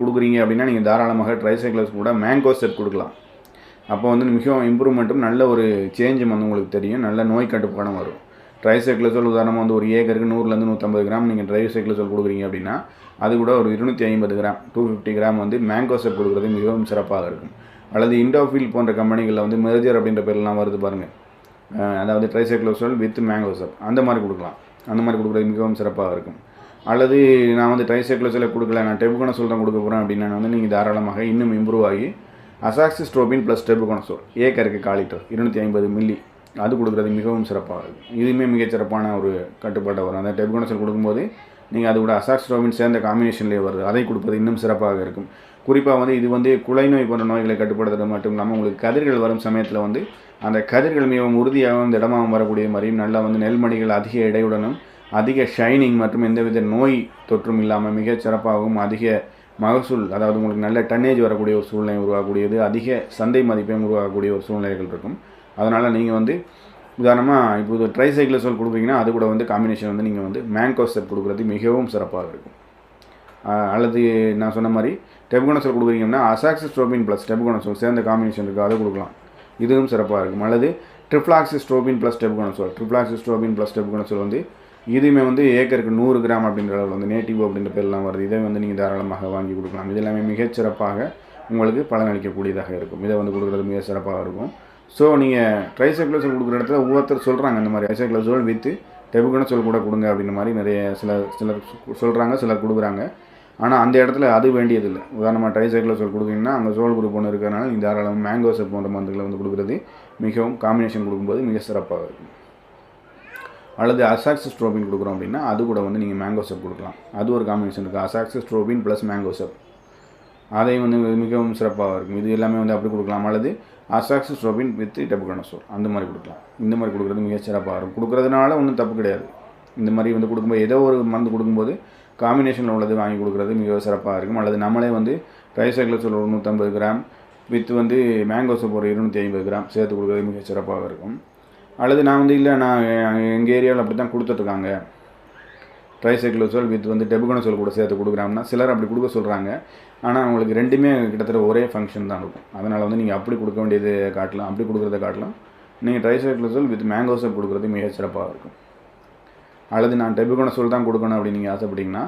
கொடுக்குறீங்க அப்படின்னா நீங்கள் தாராளமாக ட்ரைசைக்ளஸ் கூட மேங்கோ செட் கொடுக்கலாம். அப்போ வந்து மிகவும் இம்ப்ரூவ்மெண்ட்டும் நல்ல ஒரு சேஞ்சும் வந்து உங்களுக்கு தெரியும். நல்ல நோய் கட்டுப்பாடும் வரும். ட்ரைசைக்ளோசோல் உதாரணமாக வந்து ஒரு ஏக்கருக்கு நூறுலேருந்து நூற்றம்பது கிராம் நீங்கள் ட்ரைசைக்ளோசோல் கொடுக்குறீங்க அப்படின்னா அது கூட ஒரு இருநூற்றி ஐம்பது கிராம் டூ ஃபிஃப்டி கிராம் வந்து மேங்கோ செட் கொடுக்குறது மிகவும் சிறப்பாக இருக்கும். அல்லது இண்டோஃபீல் போன்ற கம்பெனிகளில் வந்து மெர்ஜர் அப்படின்ற பேர்லாம் வருது பாருங்கள் அஹ் அதாவது ட்ரைசைக்ளோசோல் வித் மேங்கோ செப் அந்த மாதிரி கொடுக்கலாம். அந்த மாதிரி கொடுக்குறது மிகவும் சிறப்பாக இருக்கும். அல்லது நான் வந்து ட்ரைசைக்ளோசோலை கொடுக்கல நான் டெபுகோனசோல் தான் கொடுக்க போகிறேன் அப்படின்னா வந்து நீங்கள் தாராளமாக இன்னும் இம்ப்ரூவ் ஆகி அசாக்சிஸ்ட்ரோபின் ப்ளஸ் டெபுகோனசோல் ஏக்கருக்கு கால் லிட்டர் இருநூற்றி ஐம்பது மில்லி அது கொடுக்குறது மிகவும் சிறப்பாக இருக்கும் இதுவுமே மிகச்சிறப்பான ஒரு கட்டுப்பாட்டை வரும். அந்த டெபுகோனசோல் கொடுக்கும்போது நீங்கள் அது கூட அசாக்ஸ்ட்ரோபின் சேர்ந்த காம்பினேஷன்லேயே வருது. அதை கொடுப்பது இன்னும் சிறப்பாக இருக்கும். குறிப்பாக வந்து இது வந்து குலை நோய் போன்ற நோய்களை கட்டுப்படுத்துறது மட்டும் இல்லாமல் உங்களுக்கு கதிர்கள் வரும் சமயத்தில் வந்து அந்த கதிர்கள் மிகவும் உறுதியாகவும் திடமாகவும் வரக்கூடிய மாதிரியும் நல்லா வந்து நெல்மணிகள் அதிக எடையுடனும் அதிக ஷைனிங் மற்றும் எந்தவித நோய் தொற்றும் இல்லாமல் மிகச் சிறப்பாகவும் அதிக மகசூல் அதாவது உங்களுக்கு நல்ல டன்னேஜ் வரக்கூடிய ஒரு சூழ்நிலை உருவாகக்கூடியது அதிக சந்தை மதிப்பையும் உருவாகக்கூடிய ஒரு சூழ்நிலைகள் இருக்கும். அதனால் நீங்கள் வந்து உதாரணமாக இப்போ இது ட்ரைசைக்கிள் கொடுக்குறீங்கன்னா அது கூட வந்து காம்பினேஷன் வந்து நீங்கள் வந்து மேங்கோசெப் கொடுக்குறது மிகவும் சிறப்பாக இருக்கும். அல்லது நான் சொன்ன மாதிரி டெபுகோனசோல் கொடுக்குறீங்கன்னா அசாக்சிஸ்ட்ரோபின் ப்ளஸ் டெபுகோனசோல் சேர்ந்த காம்பினேஷன் இருக்குது அதை கொடுக்கலாம். இதுவும் சிறப்பாக இருக்கும். அல்லது trifloxystrobin plus tebuconazole trifloxystrobin plus tebuconazole வந்து இதுவுமே வந்து ஏக்கருக்கு நூறு கிராம் அப்படின்ற அளவில் வந்து நேட்டிவ் அப்படின்ற பேர்லாம் வருது. இதை வந்து நீங்கள் தாராளமாக வாங்கி கொடுக்கலாம். இது எல்லாமே மிகச்சிறப்பாக உங்களுக்கு பலனளிக்கக்கூடியதாக இருக்கும். இதை வந்து கொடுக்குறது மிக சிறப்பாக இருக்கும். ஸோ நீங்கள் ட்ரைசைக்ளோசோல் கொடுக்குற இடத்துல ஒவ்வொருத்தர் சொல்கிறாங்க இந்த மாதிரி ட்ரைசைக்ளோசோல் வித்து டெபுகனசோல் கூட கொடுங்க அப்படின்ற மாதிரி நிறைய சில சிலர் சொல்கிறாங்க சிலர் கொடுக்குறாங்க. ஆனால் அந்த இடத்துல அது வேண்டியதில்லை. உதாரணமாக ட்ரைசைக்ளோசோல் கொடுக்குறீங்கன்னா அங்கே சோல் குரூப் ஒன்று இருக்கிறனால நீங்கள் தாராளமாக மேங்கோ போன்ற மருந்துகளை வந்து கொடுக்குறது மிகவும் காம்பினேஷன் கொடுக்கும்போது மிக சிறப்பாக இருக்கும். அல்லது அசாக்சிஸ்ட்ரோபின் கொடுக்குறோம் அப்படின்னா அது கூட வந்து நீங்கள் மேங்கோ சப் கொடுக்கலாம். அது ஒரு காம்பினேஷன் இருக்குது அசாக்சிஸ்ட்ரோபின் ப்ளஸ் மேங்கோ சப் அதை வந்து மிகவும் சிறப்பாக இருக்கும். இது எல்லாமே வந்து அப்படி கொடுக்கலாம். அல்லது அசாக்சிஸ்ட்ரோபின் வித் டெபுகனசோர் அந்த மாதிரி கொடுக்கலாம். இந்த மாதிரி கொடுக்குறது மிக சிறப்பாக இருக்கும். கொடுக்குறதுனால ஒன்றும் தப்பு கிடையாது. இந்த மாதிரி வந்து கொடுக்கும்போது ஏதோ ஒரு மருந்து கொடுக்கும்போது காம்பினேஷனில் உள்ளது வாங்கி கொடுக்குறது மிக சிறப்பாக இருக்கும். அல்லது நம்மளே வந்து ட்ரைசைக்ளோசோல் ஒரு நூற்றம்பது கிராம் வித் வந்து மேங்கோ சோப் ஒரு இருநூற்றி ஐம்பது கிராம் சேர்த்து கொடுக்குறது மிக சிறப்பாக இருக்கும். அல்லது நான் வந்து இல்லை நான் எங்கள் ஏரியாவில் அப்படி தான் கொடுத்துட்ருக்காங்க. ட்ரைசைக்ளோசோல் வித் வந்து டெபுகனசோல் கூட சேர்த்து கொடுக்குறாங்கன்னா சிலர் அப்படி கொடுக்க சொல்கிறாங்க ஆனால் அவங்களுக்கு ரெண்டுமே கிட்டத்தட்ட ஒரே ஃபங்க்ஷன் தான் இருக்கும். அதனால் வந்து நீங்கள் அப்படி கொடுக்க வேண்டியது காட்டலாம் அப்படி கொடுக்குறத காட்டலாம். நீங்கள் ட்ரைசைக்ளோசோல் வித் மேங்கோசோல் கொடுக்குறது மிக சிறப்பாக இருக்கும். அல்லது நான் டெபுகனசோல் தான் கொடுக்கணும் அப்படின்னு நீங்கள் ஆசைப்பட்டீங்கன்னா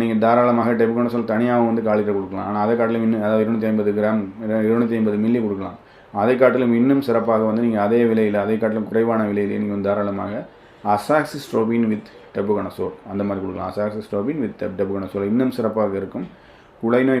நீங்கள் தாராளமாக டெபுகனசோல் தனியாகவும் வந்து காலிட்டர் கொடுக்கலாம். ஆனால் அதை காட்டிலும் இன்னும் அதாவது இருநூற்றி ஐம்பது கிராம் இருநூற்றி ஐம்பது மில்லி கொடுக்கலாம். அதை காட்டிலும் இன்னும் சிறப்பாக வந்து நீங்கள் அதே விலையில் அதை காட்டிலும் குறைவான விலையிலே நீங்கள் வந்து தாராளமாக அசாக்சிஸ்ட்ரோபின் வித் டெபுகனசோல் அந்த மாதிரி கொடுக்கலாம். அசாக்சிஸ்ட்ரோபின் வித் டெபுகனசோல் இன்னும் சிறப்பாக இருக்கும். குலைநோய்